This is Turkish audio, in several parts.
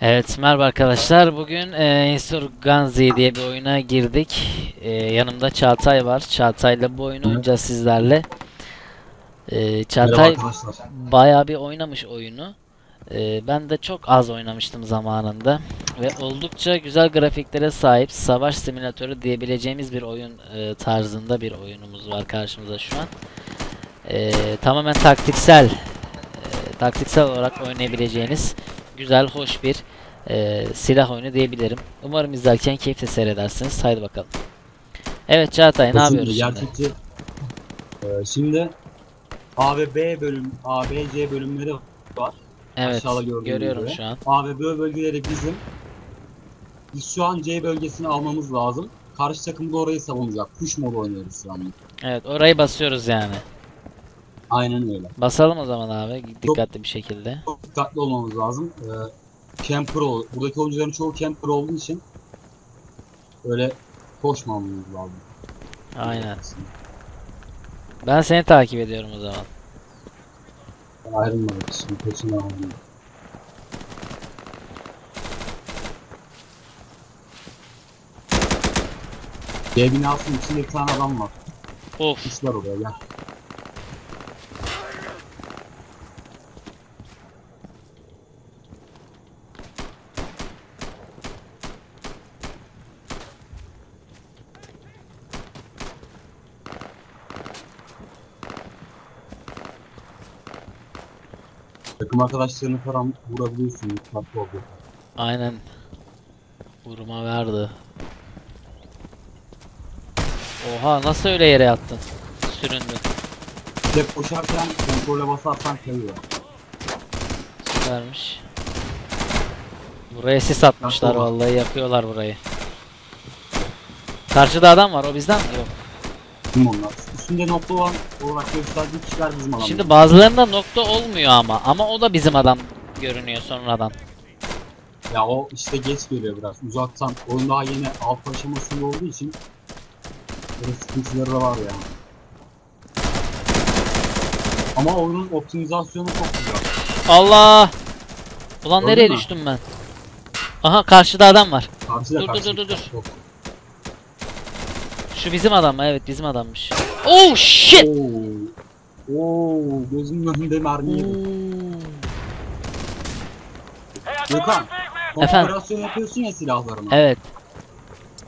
Evet merhaba arkadaşlar. Bugün e, Insurgency diye bir oyuna girdik. E, yanımda Çağatay var. Çağatay'la bu oyunu oynayacağız sizlerle. E, Çağatay bayağı bir oynamış oyunu. E, ben de çok az oynamıştım zamanında. Ve oldukça güzel grafiklere sahip savaş simülatörü diyebileceğimiz bir oyun e, tarzında bir oyunumuz var karşımızda şu an. E, tamamen taktiksel e, taktiksel olarak oynayabileceğiniz güzel, hoş bir e, silah oyunu diyebilirim. Umarım izlerken keyifle seyredersiniz. Haydi bakalım. Evet Çağatay ne yapıyoruz şimdi? Gerçekçi. Ee, şimdi A ve B bölüm, A, B, C bölümleri var. Evet aşağıda görüyorum gibi. şu an. A ve B bölgeleri bizim. Biz şu an C bölgesini almamız lazım. Karşı takım da orayı savunacak. Kuş modu oynuyoruz şu an. Evet orayı basıyoruz yani. Aynen öyle. Basalım o zaman abi dikkatli bir şekilde. Çok dikkatli olmamız lazım. Ee, camper ol. Buradaki oyuncuların çoğu camper olduğu için öyle koşmamamız lazım. Aynen. Ben seni takip ediyorum o zaman. Ayrılmadık şimdi peşinden ayrılmadık. C binasının içinde bir tane adam var. Of Kuşlar oraya gel. Takım arkadaşlarını falan vurabiliyorsun. Dikkatli ol. aynen. Vurma verdi. Oha nasıl öyle yere yattın? Süründün. De koşarken kontrole basarsan kayıyor. Süpermiş. Buraya sis atmışlar vallahi yakıyorlar burayı. Karşıda adam var o bizden mi? Yok. Kim onlar? Üstünde nokta olan olarak gösterdiği kişiler bizim adamımız. Şimdi bazılarında nokta olmuyor ama. Ama o da bizim adam görünüyor sonradan. Ya o işte geç geliyor biraz uzaktan. Oyun daha yeni alfa aşamasında olduğu için böyle sıkıntıları da var yani. Ama oyunun optimizasyonu çok güzel. Allah! Ulan Gördün nereye mü? düştüm ben? Aha karşıda adam var. Karşıda Dur, dur, karşıda. dur, dur, dur. Çok- Şu bizim adam mı? Evet bizim adammış. Oh shit! Oo. Oo, gözümün önünde mermi yedim. Gökhan, Efendim? operasyon yapıyorsun ya silahlarına. Evet.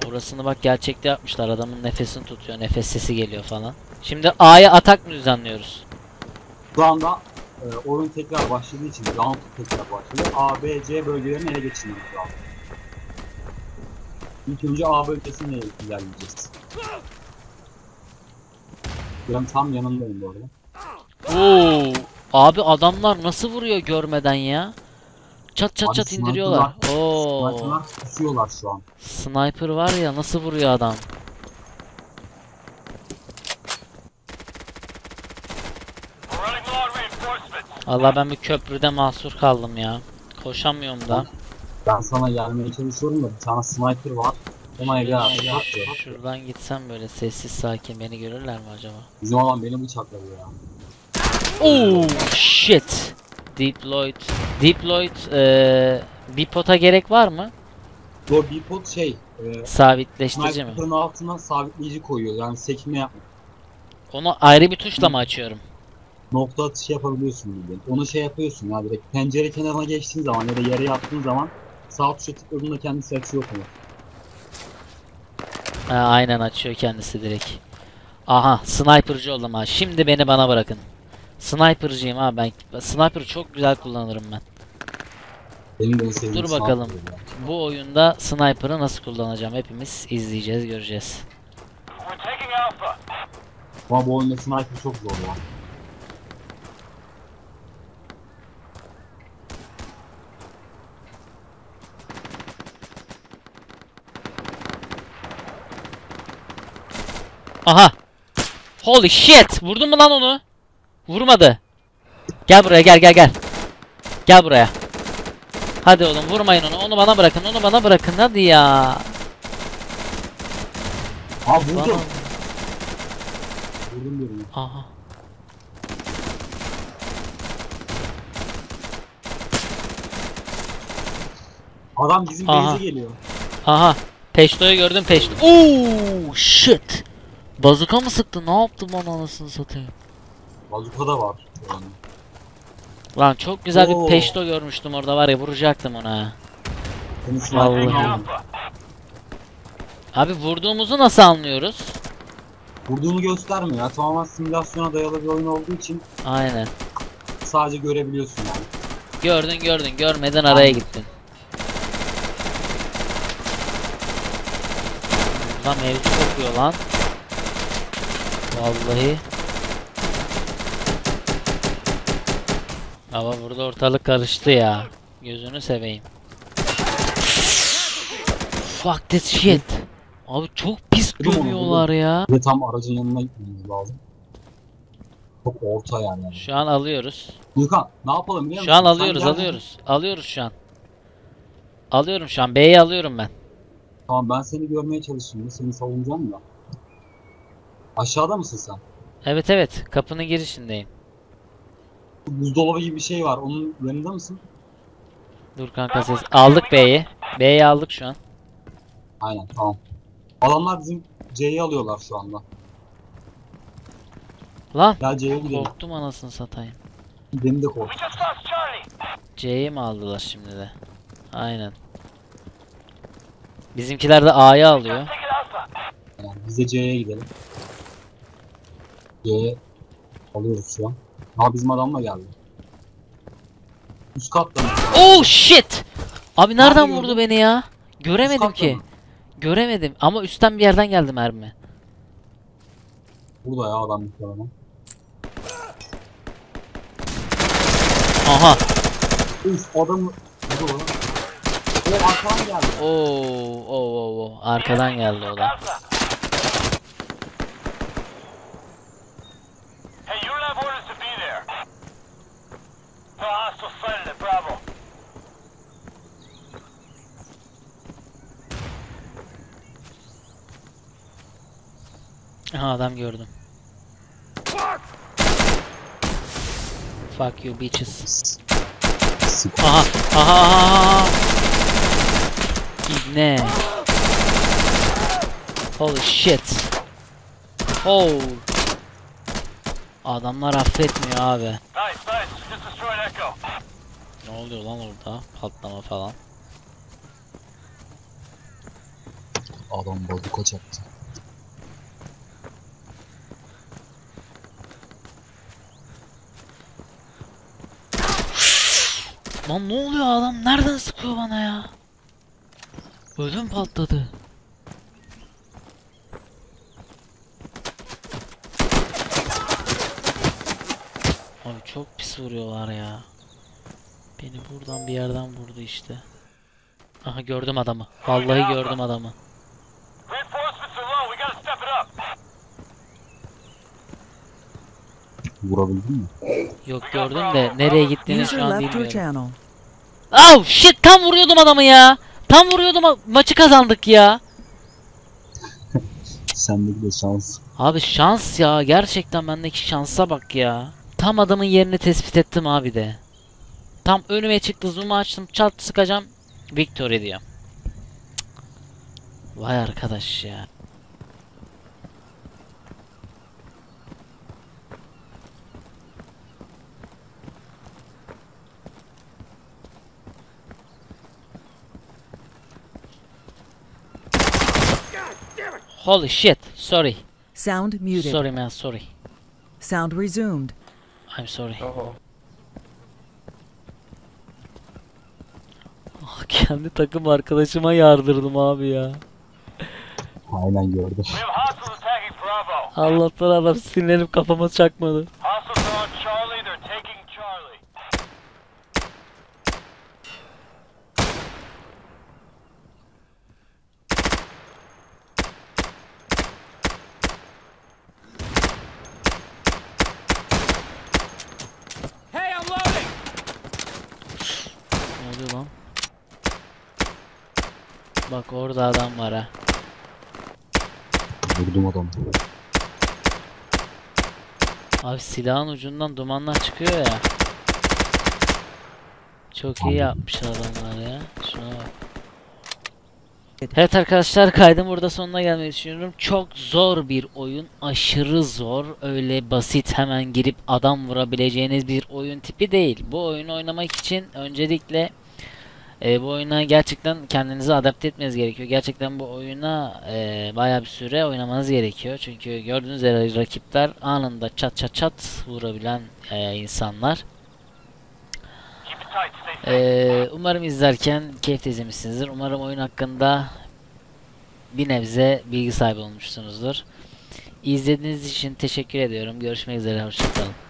Orasını bak gerçekte yapmışlar. Adamın nefesini tutuyor. Nefes sesi geliyor falan. Şimdi A'ya atak mı düzenliyoruz? Şu anda e, oyun tekrar başladığı için, round tekrar başladı. A, B, C bölgelerini ele geçirmemiz lazım. İlk önce A bölgesine ilerleyeceğiz. Ben tam yanındayım bu arada. Oo! Abi adamlar nasıl vuruyor görmeden ya? Çat çat Abi çat sniperlar- indiriyorlar. Oo! Sniper'lar tutuyorlar şu an. Sniper var ya nasıl vuruyor adam? Allah ben bir köprüde mahsur kaldım ya. Koşamıyorum da. Ben sana gelmeye çalışıyorum da bir tane sniper var. Ona eve Şuradan- atıyor. Şuradan gitsem böyle sessiz sakin beni görürler mi acaba? Bizim adam beni bıçakladı ya. Oh shit. Deployed. Deployed eee bir pota gerek var mı? Bu bipod şey, e, Sabitleştirici mi? sniper'ın altına sabitleyici koyuyor. Yani sekme yapma. Onu ayrı bir tuşla mı açıyorum? nokta atışı yapabiliyorsun bildiğin. Onu şey yapıyorsun ya direkt pencere kenarına geçtiğin zaman ya da yere yattığın zaman sağ tuşa tıkladığında kendisi açıyor onu. Ha, aynen açıyor kendisi direkt. Aha sniper'cı oldum ha. Şimdi beni bana bırakın. Sniper'cıyım ha ben. Sniper'ı çok güzel kullanırım ben. Benim de Dur bakalım. sniper. Bu oyunda sniper'ı nasıl kullanacağım hepimiz izleyeceğiz göreceğiz. Ama bu oyunda sniper çok zor ya. Aha. Holy shit. Vurdun mu lan onu? Vurmadı. Gel buraya gel gel gel. Gel buraya. Hadi oğlum vurmayın onu. Onu bana bırakın. Onu bana bırakın. Hadi ya. Aa vurdum. Vurdum birini. Aha. Adam bizim Aha. base'e geliyor. Aha. Peşto'yu gördüm peşto. Oo shit. Bazuka mı sıktı? Ne yaptı bana anasını satayım? Bazuka da var. Yani. Lan çok güzel Oo. bir peşto görmüştüm orada var ya vuracaktım ona. Vallahi. Abi vurduğumuzu nasıl anlıyoruz? Vurduğunu göstermiyor ya. Tamamen simülasyona dayalı bir oyun olduğu için Aynen. sadece görebiliyorsun yani. Gördün gördün görmeden araya gittin. Lan mevcut kokuyor lan. Vallahi. Ama burada ortalık karıştı ya. Gözünü seveyim. Fuck this shit. Abi çok pis gömüyorlar ya. De tam aracın yanına gitmemiz lazım. Çok orta yani. Şu an alıyoruz. Gürkan ne yapalım biliyor Şu an musun? Sen alıyoruz gel- alıyoruz. Alıyoruz şu an. Alıyorum şu an. B'yi alıyorum ben. Tamam ben seni görmeye çalışıyorum. Seni savunacağım da. Aşağıda mısın sen? Evet evet. Kapının girişindeyim. Buzdolabı gibi bir şey var. Onun yanında mısın? Dur kanka ses. Aldık B'yi. B'yi aldık şu an. Aynen tamam. Adamlar bizim C'yi alıyorlar şu anda. Lan. Gel C'ye gidelim. Korktum anasını satayım. Beni de kork. C'yi mi aldılar şimdi de? Aynen. Bizimkiler de A'yı alıyor. Yani biz de C'ye gidelim. C'ye alıyoruz şu an. Ha bizim adamla geldi. Üst katta mı? Oh shit! Abi nereden Nerede vurdu beni ya? Göremedim katta ki. mı? Göremedim ama üstten bir yerden geldi mermi. Burada ya adam tane. Aha. Üf adamı... Burada lan. O arkadan geldi. Oo, oo, oo, oo. Arkadan geldi o da. Aha adam gördüm. Fuck you bitches. Aha, aha, aha. İbne. Holy shit. Oh. Adamlar affetmiyor abi. Ne oluyor lan orada? Patlama falan. Adam bazuka çaktı. Lan ne oluyor adam? Nereden sıkıyor bana ya? Ödüm patladı. Abi çok pis vuruyorlar ya. Beni buradan bir yerden vurdu işte. Aha gördüm adamı. Vallahi gördüm adamı. Vurabildin mi? Yok gördüm de nereye gittiğini şu an bilmiyorum. Oh shit tam vuruyordum adamı ya. Tam vuruyordum ma- maçı kazandık ya. Sendeki de şans. Abi şans ya gerçekten bendeki şansa bak ya. Tam adamın yerini tespit ettim abi de. Tam önüme çıktı zoom'u açtım çat sıkacağım. Victory diyor. Vay arkadaş ya. Holy shit. Sorry. Sound muted. Sorry man sorry. Sound resumed. I'm sorry. Ah, Kendi takım arkadaşıma yardırdım abi ya. Aynen gördüm. Allah'tan adam sinirlenip kafama çakmadı. Bak orada adam var ha. Vurdum adamı. Abi silahın ucundan dumanlar çıkıyor ya. Çok iyi yapmış adamlar ya. Şuna bak. Evet arkadaşlar kaydım burada sonuna gelmeyi düşünüyorum. Çok zor bir oyun. Aşırı zor. Öyle basit hemen girip adam vurabileceğiniz bir oyun tipi değil. Bu oyunu oynamak için öncelikle e, bu oyuna gerçekten kendinizi adapte etmeniz gerekiyor. Gerçekten bu oyuna e, bayağı bir süre oynamanız gerekiyor. Çünkü gördüğünüz üzere rakipler anında çat çat çat vurabilen e, insanlar. Ee, umarım izlerken keyif izlemişsinizdir. Umarım oyun hakkında bir nebze bilgi sahibi olmuşsunuzdur. İzlediğiniz için teşekkür ediyorum. Görüşmek üzere. Hoşçakalın.